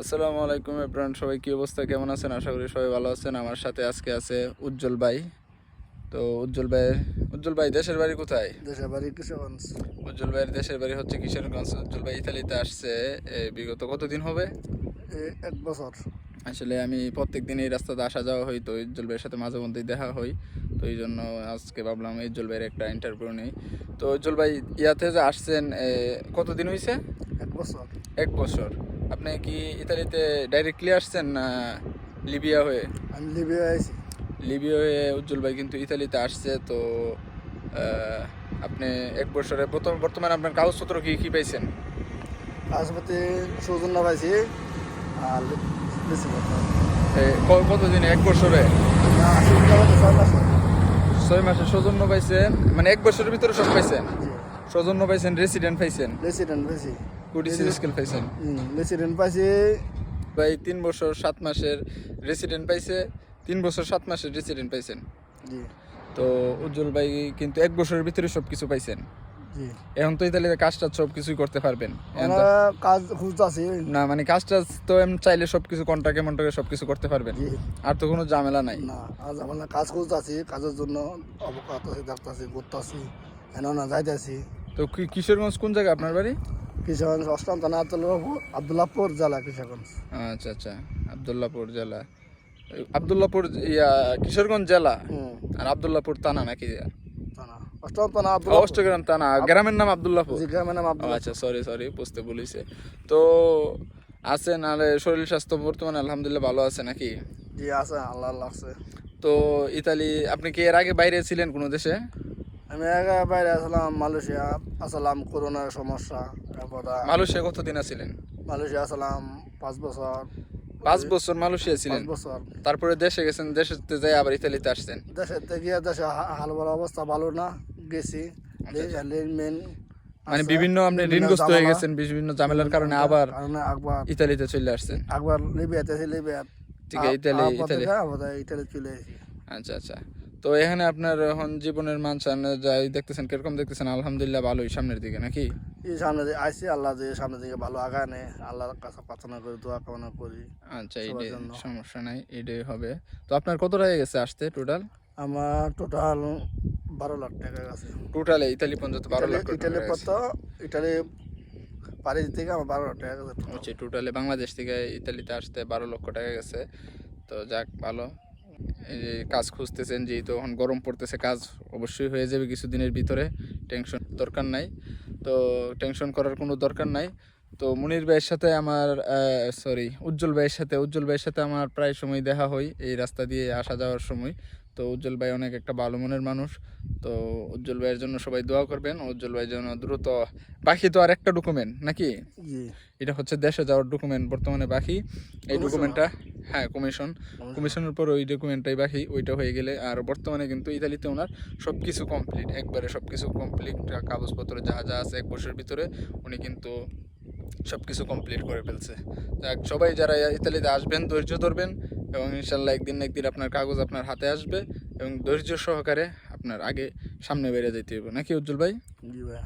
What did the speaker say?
আসসালামু আলাইকুম এব্রান সবাই কি অবস্থা? কেমন আছেন? আশা করি সবাই ভালো আছেন। আমার সাথে আজকে আছে উজ্জ্বল ভাই। তো উজ্জ্বল ভাই উজ্জ্বল ভাই দেশের বাড়ি কোথায়? দেশের বাড়ি কিশোরগঞ্জ। উজ্জ্বল ভাইয়ের দেশের বাড়ি হচ্ছে কিশোরগঞ্জ। উজ্জ্বল ভাই ইতালিতে আসছে। বিগত কতদিন হবে? এক বছর। আসলে আমি প্রত্যেক দিন এই রাস্তাতে আসা যাওয়া হই তো উজ্জ্বল ভাইয়ের সাথে মাঝে মধ্যেই দেখা হই তো এই জন্য আজকে ভাবলাম উজ্জ্বল ভাইয়ের একটা ইন্টারভিউ নেই। তো উজ্জ্বল ভাই ইয়াতে যে আসছেন কতদিন হয়েছে এক বছর। এক বছর। আপনি কি ইতালিতে ডাইরেক্টলি আসছেন না লিবিয়া হয়ে? আমি লিবিয়া আইছি। লিবিয়া হয়ে উজ্জ্বল ভাই কিন্তু ইতালিতে আসছে তো আপনি এক বছরে প্রথম বর্তমানে আপনার কাগজপত্র কি কি পাইছেন? আসপাতি সৌজন্য পাইছি আর বেশি কথা এ, ক- এক বছরে? ছয় মাসে সৌজন্য পাইছেন মানে এক বছরের ভিতরে সব পাইছেন? সৌজন্য পাইছেন রেসিডেন্ট পাইছেন? রেসিডেন্ট পাইছি। কুটি স্কেল পাইছেন? রেসিডেন্ট পাইছি। ভাই তিন বছর সাত মাসের রেসিডেন্ট পাইছে তিন বছর সাত মাসের রেসিডেন্ট পাইছেন। জি। তো উজ্জ্বল ভাই কিন্তু এক বছরের ভিতরে সব কিছু পাইছেন। জি। এখন তো ইতালিতে কাজটা সব কিছুই করতে পারবেন। এখন কাজ খুঁজতেছি না মানে কাজটা তো এমনি চাইলে সব কিছু কন্টাকে মন্টাকে সব কিছু করতে পারবেন। আর তো কোনো ঝামেলা নাই। না আজ আমরা কাজ খুঁজতেছি কাজের জন্য অবকাশ আছে দেখতেছি ঘুরতেছি এনে না যাইতেছি তো কিশোরগঞ্জ কোন জায়গা আপনার বাড়ি? কিশোরগঞ্জ অষ্টম থানা আব্দুল্লাহপুর আব্দুল্লাহপুর জেলা কিশোরগঞ্জ আচ্ছা আচ্ছা আবদুল্লাপুর জেলা। আবদুল্লাপুর ইয়া কিশোরগঞ্জ জেলা? আর আবদুল্লাপুর থানা নাকি? থানা। অষ্টম থানা অষ্টগ্রাম থানা। গ্রামের নাম আবদুল্লাপুর? গ্রামের নাম ও আচ্ছা সরি সরি বুঝতে বলিছে তো আছে নাহলে শরীর স্বাস্থ্য বর্তমানে আলহামদুলিল্লাহ ভালো আছে নাকি? জি আছে আল্লাহ লাগছে তো ইতালি আপনি কি এর আগে বাইরে ছিলেন কোনো দেশে? আমি আগে বাইরে আসলাম মালয়েশিয়া। আসলাম করোনার সমস্যা মালয়েশিয়া কতদিন আছিলেন? মালয়েশিয়া আসলাম পাঁচ বছর। পাঁচ বছর মালয়েশিয়া ছিলেন? বছর। তারপরে দেশে গেছেন দেশে যাই আবার ইতালিতে আসছেন। দেশের থেকে দেশে হাল বড় অবস্থা ভালো না গেছি। মেন মানে বিভিন্ন আপনি ঋণগ্রস্ত হয়ে গেছেন বিভিন্ন ঝামেলার কারণে আবার ইতালিতে চলে আসছেন। একবার লিবিয়াতে লিবিয়া ঠিক আছে, ইতালি- ইতালি। ইটালি চলে আচ্ছা আচ্ছা। তো এখানে আপনার এখন জীবনের মান সামনে যাই দেখতেছেন কীরকম দেখতেছেন? আলহামদুলিল্লাহ ভালোই সামনের দিকে নাকি? এই সামনে আইসি আল্লাহ যে সামনে দিকে ভালো আল্লাহর কাছে প্রার্থনা করি দোয়া কামনা করি আচ্ছা এইটাই সমস্যা নাই এইটাই হবে। তো আপনার কত টাকা গেছে আসতে টোটাল আমার টোটাল বারো লাখ টাকা গেছে। টোটালে ইতালি পর্যন্ত বারো লাখ। কত থেকে আমার বারো লাখ টাকা গেছে টোটালে বাংলাদেশ থেকে ইতালিতে আসতে বারো লক্ষ টাকা গেছে। তো যাক ভালো। কাজ খুঁজতেছেন, যেহেতু এখন গরম পড়তেছে, কাজ অবশ্যই হয়ে যাবে কিছুদিনের ভিতরে টেনশন দরকার নাই। তো টেনশন করার কোনো দরকার নাই। তো মুনির ভাইয়ের সাথে আমার সরি উজ্জ্বল ভাইয়ের সাথে, উজ্জ্বল ভাইয়ের সাথে আমার প্রায় সময় দেখা হয় এই রাস্তা দিয়ে আসা যাওয়ার সময়। তো উজ্জ্বল ভাই অনেক একটা ভালো মনের মানুষ। তো উজ্জ্বল ভাইয়ের জন্য সবাই দোয়া করবেন। উজ্জ্বল ভাইয়ের জন্য দ্রুত বাকি তো আর একটা ডকুমেন্ট নাকি এটা হচ্ছে দেশে যাওয়ার ডকুমেন্ট বর্তমানে বাকি। এই ডকুমেন্টটা হ্যাঁ কমিশন কমিশনের পর ওই ডকুমেন্টটাই বাকি ওইটা হয়ে গেলে আর বর্তমানে কিন্তু ইতালিতে ওনার সব কিছু কমপ্লিট একবারে সব কিছু কমপ্লিট কাগজপত্র যা যা আছে এক বছরের ভিতরে উনি কিন্তু সব কিছু কমপ্লিট করে ফেলছে। যাক সবাই যারা ইতালিতে আসবেন, ধৈর্য ধরবেন এবং ইনশাল্লাহ একদিন না একদিন আপনার কাগজ আপনার হাতে আসবে এবং ধৈর্য সহকারে আপনার আগে সামনে বেড়ে যেতে হবে নাকি উজ্জ্বল ভাই? জি ভাই